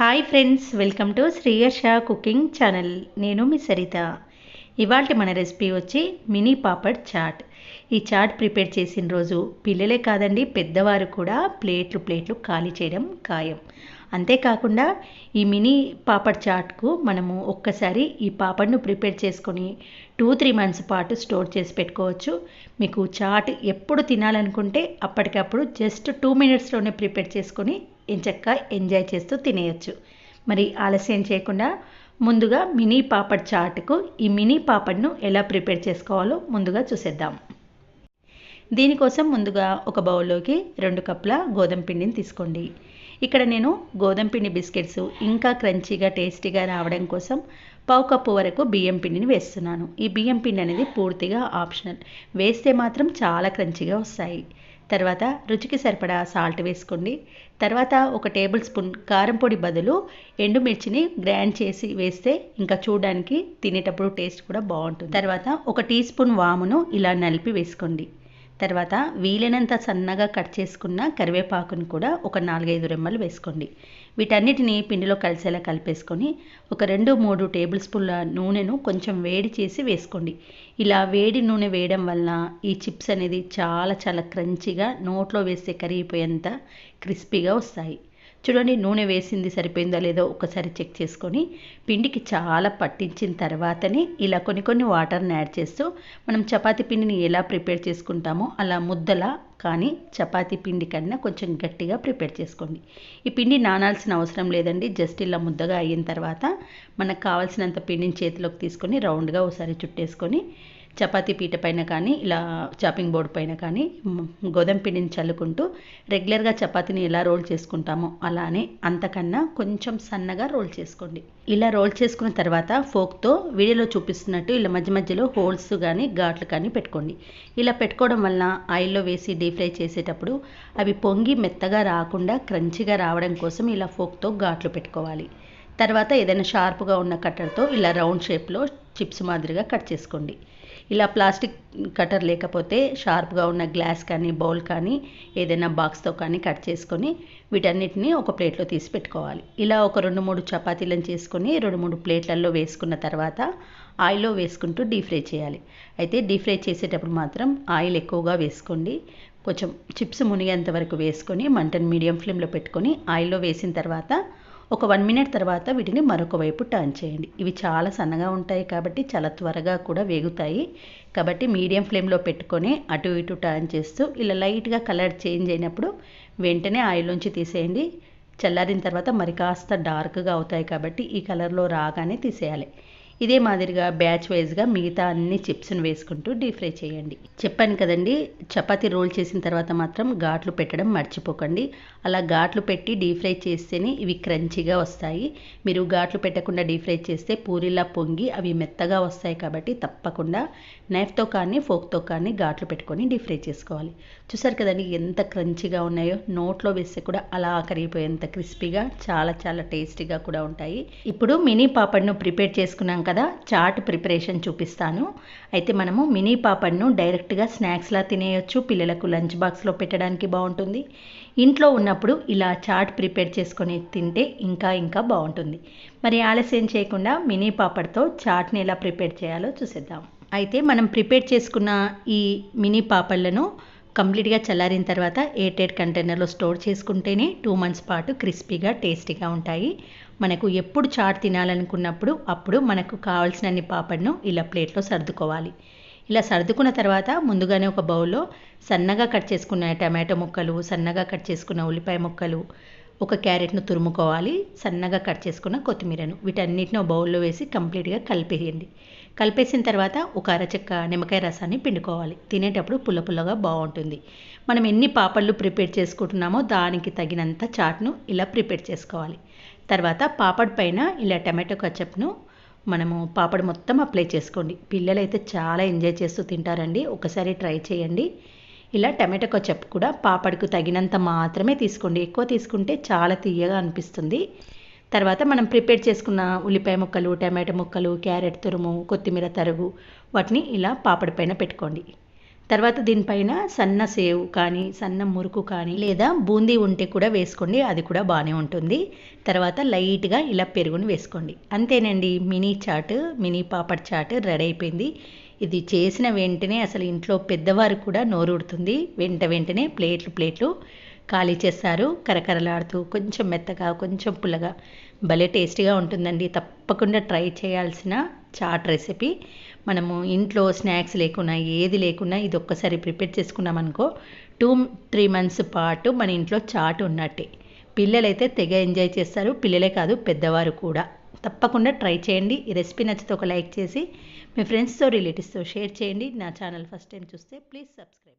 Hi friends welcome to Sriyarsha cooking channel నేను మీ సరిత. ఇవాళ మన రెసిపీ వచ్చి మినీ పాపడ్ చాట్ ఈ చాట్ ప్రిపేర్ చేసిన రోజు పిల్లలే కాదండి పెద్దవారు కూడా ప్లేట్లు ప్లేట్లు ఖాళీ చేయడం ఖాయం. అంతేకాకుండా ఈ మినీ పాపడ్ చాట్కు మనము ఒక్కసారి ఈ పాపడ్ను ప్రిపేర్ చేసుకొని టూ త్రీ మంత్స్ పాటు స్టోర్ చేసి పెట్టుకోవచ్చు. మీకు చాట్ ఎప్పుడు తినాలనుకుంటే అప్పటికప్పుడు జస్ట్ టూ మినిట్స్లోనే ప్రిపేర్ చేసుకొని ఎంచక్క ఎంజాయ్ చేస్తూ తినేయచ్చు. మరి ఆలస్యం చేయకుండా ముందుగా మినీ పాపడ్ చాట్కు ఈ మినీ పాపడ్ను ఎలా ప్రిపేర్ చేసుకోవాలో ముందుగా చూసేద్దాం. దీనికోసం ముందుగా ఒక బౌల్లోకి రెండు కప్పుల గోధుమ పిండిని తీసుకోండి. ఇక్కడ నేను గోధుమ పిండి బిస్కెట్స్ ఇంకా క్రంచీగా టేస్టీగా రావడం కోసం పావు కప్పు వరకు బియ్యం పిండిని వేస్తున్నాను. ఈ బియ్యం పిండి అనేది పూర్తిగా ఆప్షనల్. వేస్తే మాత్రం చాలా క్రంచీగా వస్తాయి. తర్వాత రుచికి సరిపడా సాల్ట్ వేసుకోండి. తర్వాత ఒక టేబుల్ స్పూన్ కారం పొడి బదులు ఎండుమిర్చిని గ్రైండ్ చేసి వేస్తే ఇంకా చూడడానికి తినేటప్పుడు టేస్ట్ కూడా బాగుంటుంది. తర్వాత ఒక టీ స్పూన్ వామును ఇలా నలిపి వేసుకోండి. తర్వాత వీలైనంత సన్నగా కట్ చేసుకున్న కరివేపాకును కూడా ఒక నాలుగైదు రెమ్మలు వేసుకోండి. వీటన్నిటిని పిండిలో కలిసేలా కలిపేసుకొని ఒక రెండు మూడు టేబుల్ స్పూన్ల నూనెను కొంచెం వేడి చేసి వేసుకోండి. ఇలా వేడి నూనె వేయడం వలన ఈ చిప్స్ అనేది చాలా చాలా క్రంచిగా నోట్లో వేస్తే కరిగిపోయేంత క్రిస్పీగా వస్తాయి. చూడండి నూనె వేసింది సరిపోయిందో లేదో ఒకసారి చెక్ చేసుకొని పిండికి చాలా పట్టించిన తర్వాతనే ఇలా కొన్ని కొన్ని వాటర్ని యాడ్ చేస్తూ మనం చపాతీ పిండిని ఎలా ప్రిపేర్ చేసుకుంటామో అలా ముద్దలా కానీ చపాతీ పిండి కన్నా కొంచెం గట్టిగా ప్రిపేర్ చేసుకోండి. ఈ పిండి నానాల్సిన అవసరం లేదండి జస్ట్ ఇలా ముద్దగా అయిన తర్వాత మనకు కావాల్సినంత పిండిని చేతిలోకి తీసుకొని రౌండ్గా ఒకసారి చుట్టేసుకొని చపాతీ పీట పైన కానీ ఇలా చాపింగ్ బోర్డు పైన కానీ గోధుమ పిండిని చల్లుకుంటూ రెగ్యులర్గా చపాతీని ఎలా రోల్ చేసుకుంటామో అలానే అంతకన్నా కొంచెం సన్నగా రోల్ చేసుకోండి. ఇలా రోల్ చేసుకున్న తర్వాత ఫోక్తో వీడియోలో చూపిస్తున్నట్టు ఇలా మధ్య మధ్యలో హోల్స్ కానీ ఘాట్లు కానీ పెట్టుకోండి. ఇలా పెట్టుకోవడం వలన ఆయిల్లో వేసి డీప్ ఫ్రై చేసేటప్పుడు అవి పొంగి మెత్తగా రాకుండా క్రంచిగా రావడం కోసం ఇలా ఫోక్తో ఘాట్లు పెట్టుకోవాలి. తర్వాత ఏదైనా షార్ప్గా ఉన్న కట్టర్తో ఇలా రౌండ్ షేప్లో చిప్స్ మాదిరిగా కట్ చేసుకోండి. ఇలా ప్లాస్టిక్ కటర్ లేకపోతే షార్ప్గా ఉన్న గ్లాస్ కానీ బౌల్ కానీ ఏదైనా బాక్స్తో కానీ కట్ చేసుకొని వీటన్నిటిని ఒక ప్లేట్లో తీసి పెట్టుకోవాలి. ఇలా ఒక రెండు మూడు చపాతీలను చేసుకొని రెండు మూడు ప్లేట్లలో వేసుకున్న తర్వాత ఆయిల్లో వేసుకుంటూ డీప్ ఫ్రై చేయాలి. అయితే డీప్ ఫ్రై చేసేటప్పుడు మాత్రం ఆయిల్ ఎక్కువగా వేసుకోండి. కొంచెం చిప్స్ మునిగేంత వరకు వేసుకొని మంటను మీడియం ఫ్లేమ్లో పెట్టుకొని ఆయిల్లో వేసిన తర్వాత ఒక వన్ మినిట్ తర్వాత వీటిని మరొక వైపు టర్న్ చేయండి. ఇవి చాలా సన్నగా ఉంటాయి కాబట్టి చాలా త్వరగా కూడా వేగుతాయి. కాబట్టి మీడియం ఫ్లేమ్లో పెట్టుకొని అటు ఇటు టర్న్ చేస్తూ ఇలా లైట్గా కలర్ చేంజ్ అయినప్పుడు వెంటనే ఆయిల్లోంచి తీసేయండి. చల్లారిన తర్వాత మరి కాస్త డార్క్గా అవుతాయి కాబట్టి ఈ కలర్లో రాగానే తీసేయాలి. ఇదే మాదిరిగా బ్యాచ్ వైజ్గా మిగతా అన్ని చిప్స్ని వేసుకుంటూ డీప్ ఫ్రై చేయండి. చెప్పాను కదండి చపాతి రోల్ చేసిన తర్వాత మాత్రం ఘాట్లు పెట్టడం మర్చిపోకండి. అలా ఘాట్లు పెట్టి డీప్ ఫ్రై చేస్తేనే ఇవి క్రంచిగా వస్తాయి. మీరు ఘాట్లు పెట్టకుండా డీప్ ఫ్రై చేస్తే పూరిలా పొంగి అవి మెత్తగా వస్తాయి కాబట్టి తప్పకుండా నైఫ్తో కానీ ఫోక్తో కానీ ఘాట్లు పెట్టుకొని డీప్ ఫ్రై చేసుకోవాలి. చూసారు కదండి ఎంత క్రంచిగా ఉన్నాయో? నోట్లో వేస్తే కూడా అలా కరిగిపోయేంత క్రిస్పీగా చాలా చాలా టేస్టీగా కూడా ఉంటాయి. ఇప్పుడు మినీ పాపడ్ను ప్రిపేర్ చేసుకున్నాక కదా చాట్ ప్రిపరేషన్ చూపిస్తాను. అయితే మనము మినీ పాపడ్ను డైరెక్ట్గా స్నాక్స్లా తినేయొచ్చు పిల్లలకు లంచ్ బాక్స్లో పెట్టడానికి బాగుంటుంది. ఇంట్లో ఉన్నప్పుడు ఇలా చాట్ ప్రిపేర్ చేసుకొని తింటే ఇంకా ఇంకా బాగుంటుంది. మరి ఆలస్యం చేయకుండా మినీ పాపడ్తో చాట్ని ఎలా ప్రిపేర్ చేయాలో చూసేద్దాం. అయితే మనం ప్రిపేర్ చేసుకున్న ఈ మినీ పాపడ్లను కంప్లీట్గా చల్లారిన తర్వాత ఎయిర్ కంటైనర్లో స్టోర్ చేసుకుంటేనే టూ మంత్స్ పాటు క్రిస్పీగా టేస్టీగా ఉంటాయి. మనకు ఎప్పుడు చాట్ తినాలనుకున్నప్పుడు అప్పుడు మనకు కావాల్సినన్ని పాపడ్ను ఇలా ప్లేట్లో సర్దుకోవాలి. ఇలా సర్దుకున్న తర్వాత ముందుగానే ఒక బౌల్లో సన్నగా కట్ చేసుకున్న టమాటో ముక్కలు సన్నగా కట్ చేసుకున్న ఉల్లిపాయ ముక్కలు ఒక క్యారెట్ను తురుముకోవాలి. సన్నగా కట్ చేసుకున్న కొత్తిమీరను వీటన్నిటిని బౌల్లో వేసి కంప్లీట్గా కలిపేయండి. కలిపేసిన తర్వాత ఒక అరచెక్క నిమ్మకాయ రసాన్ని పిండుకోవాలి. తినేటప్పుడు పుల్ల పుల్లగా బాగుంటుంది. మనం ఎన్ని పాపళ్ళు ప్రిపేర్ చేసుకుంటున్నామో దానికి తగినంత చాట్ను ఇలా ప్రిపేర్ చేసుకోవాలి. తర్వాత పాపడ్ పైన ఇలా టమాటో కచప్ను మనము పాపడ్ మొత్తం అప్లై చేసుకోండి. పిల్లలు అయితే చాలా ఎంజాయ్ చేస్తూ తింటారండి. ఒకసారి ట్రై చేయండి. ఇలా టమాటో కచప్ కూడా పాపడ్కు తగినంత మాత్రమే తీసుకోండి. ఎక్కువ తీసుకుంటే చాలా తీయగా అనిపిస్తుంది. తర్వాత మనం ప్రిపేర్ చేసుకున్న ఉల్లిపాయ ముక్కలు టమాటో ముక్కలు క్యారెట్ తురుము కొత్తిమీర తరుగు వాటిని ఇలా పాపడి పైన పెట్టుకోండి. తర్వాత దీనిపైన సన్న సేవ్ కానీ సన్న మురుకు కానీ లేదా బూందీ ఉంటే కూడా వేసుకోండి అది కూడా బాగానే ఉంటుంది. తర్వాత లైట్గా ఇలా పెరుగుని వేసుకోండి. అంతేనండి mini chaat mini papad chaat ready అయిపోయింది. ఇది చేసిన వెంటనే అసలు ఇంట్లో పెద్దవారు కూడా నోరుడుతుంది వెంట వెంటనే ప్లేట్లు ప్లేట్లు ఖాళీ చేస్తారు కరకరలాడుతూ కొంచెం మెత్తగా కొంచెం పుల్లగా. భలే టేస్టీగా ఉంటుందండి. తప్పకుండా ట్రై చేయాల్సిన చాట్ రెసిపీ. మనము ఇంట్లో స్నాక్స్ లేకున్నా ఏది లేకున్నా ఇది ఒక్కసారి ప్రిపేర్ చేసుకున్నామనుకో టూ త్రీ మంత్స్ పాటు మన ఇంట్లో చాట్ ఉన్నట్టే. పిల్లలైతే తెగ ఎంజాయ్ చేస్తారు. పిల్లలే కాదు పెద్దవారు కూడా. తప్పకుండా ట్రై చేయండి. ఈ రెసిపీ నచ్చితే ఒక లైక్ చేసి మీ ఫ్రెండ్స్తో రిలేటివ్స్తో షేర్ చేయండి. నా ఛానల్ ఫస్ట్ టైం చూస్తే ప్లీజ్ సబ్స్క్రైబ్.